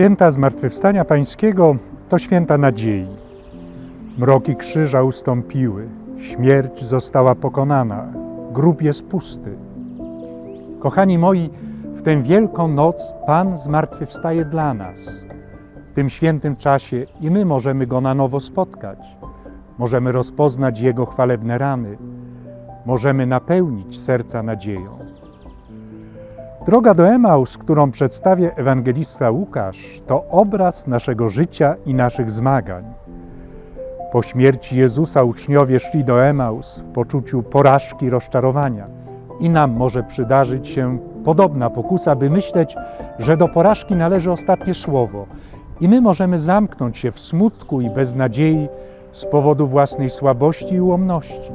Święta Zmartwychwstania Pańskiego to święta nadziei. Mroki krzyża ustąpiły, śmierć została pokonana, grób jest pusty. Kochani moi, w tę wielką noc Pan zmartwychwstaje dla nas. W tym świętym czasie i my możemy Go na nowo spotkać. Możemy rozpoznać Jego chwalebne rany. Możemy napełnić serca nadzieją. Droga do Emaus, którą przedstawia ewangelista Łukasz, to obraz naszego życia i naszych zmagań. Po śmierci Jezusa uczniowie szli do Emaus w poczuciu porażki, rozczarowania. I nam może przydarzyć się podobna pokusa, by myśleć, że do porażki należy ostatnie słowo. I my możemy zamknąć się w smutku i beznadziei z powodu własnej słabości i ułomności,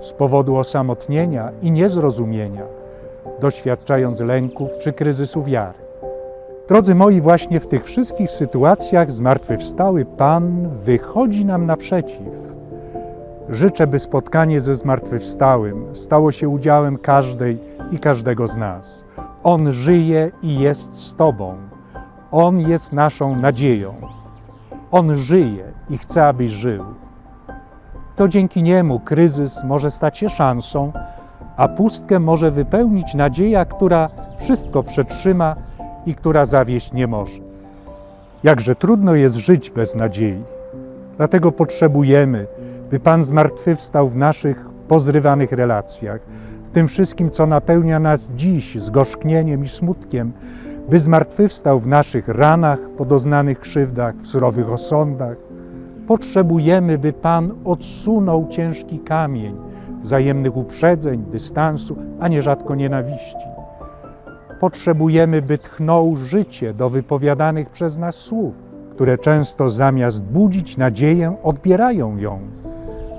z powodu osamotnienia i niezrozumienia doświadczając lęków czy kryzysu wiary. Drodzy moi, właśnie w tych wszystkich sytuacjach zmartwychwstały Pan wychodzi nam naprzeciw. Życzę, by spotkanie ze zmartwychwstałym stało się udziałem każdej i każdego z nas. On żyje i jest z Tobą. On jest naszą nadzieją. On żyje i chce, abyś żył. To dzięki niemu kryzys może stać się szansą, a pustkę może wypełnić nadzieja, która wszystko przetrzyma i która zawieść nie może. Jakże trudno jest żyć bez nadziei. Dlatego potrzebujemy, by Pan zmartwychwstał w naszych pozrywanych relacjach, w tym wszystkim, co napełnia nas dziś zgorzknieniem i smutkiem, by zmartwychwstał w naszych ranach, po doznanych krzywdach, w surowych osądach. Potrzebujemy, by Pan odsunął ciężki kamień, wzajemnych uprzedzeń, dystansu, a nierzadko nienawiści. Potrzebujemy, by tchnął życie do wypowiadanych przez nas słów, które często zamiast budzić nadzieję, odbierają ją.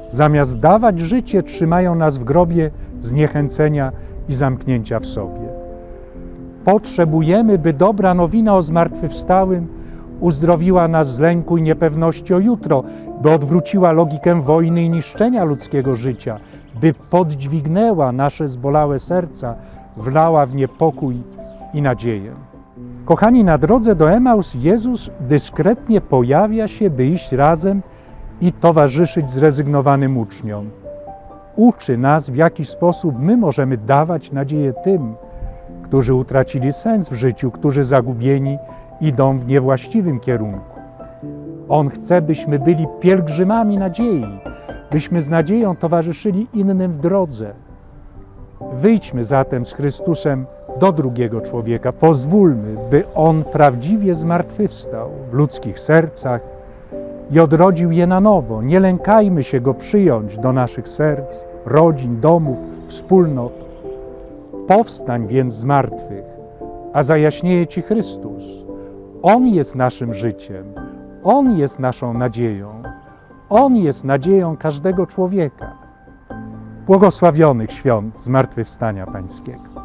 Zamiast dawać życie, trzymają nas w grobie zniechęcenia i zamknięcia w sobie. Potrzebujemy, by dobra nowina o zmartwychwstałym uzdrowiła nas z lęku i niepewności o jutro, by odwróciła logikę wojny i niszczenia ludzkiego życia, by podźwignęła nasze zbolałe serca, wlała w nie pokój i nadzieję. Kochani, na drodze do Emaus Jezus dyskretnie pojawia się, by iść razem i towarzyszyć zrezygnowanym uczniom. Uczy nas, w jaki sposób my możemy dawać nadzieję tym, którzy utracili sens w życiu, którzy zagubieni idą w niewłaściwym kierunku. On chce, byśmy byli pielgrzymami nadziei, byśmy z nadzieją towarzyszyli innym w drodze. Wyjdźmy zatem z Chrystusem do drugiego człowieka. Pozwólmy, by On prawdziwie zmartwychwstał w ludzkich sercach i odrodził je na nowo. Nie lękajmy się Go przyjąć do naszych serc, rodzin, domów, wspólnot. Powstań więc z martwych, a zajaśnieje Ci Chrystus. On jest naszym życiem, On jest naszą nadzieją, On jest nadzieją każdego człowieka. Błogosławionych świąt Zmartwychwstania Pańskiego.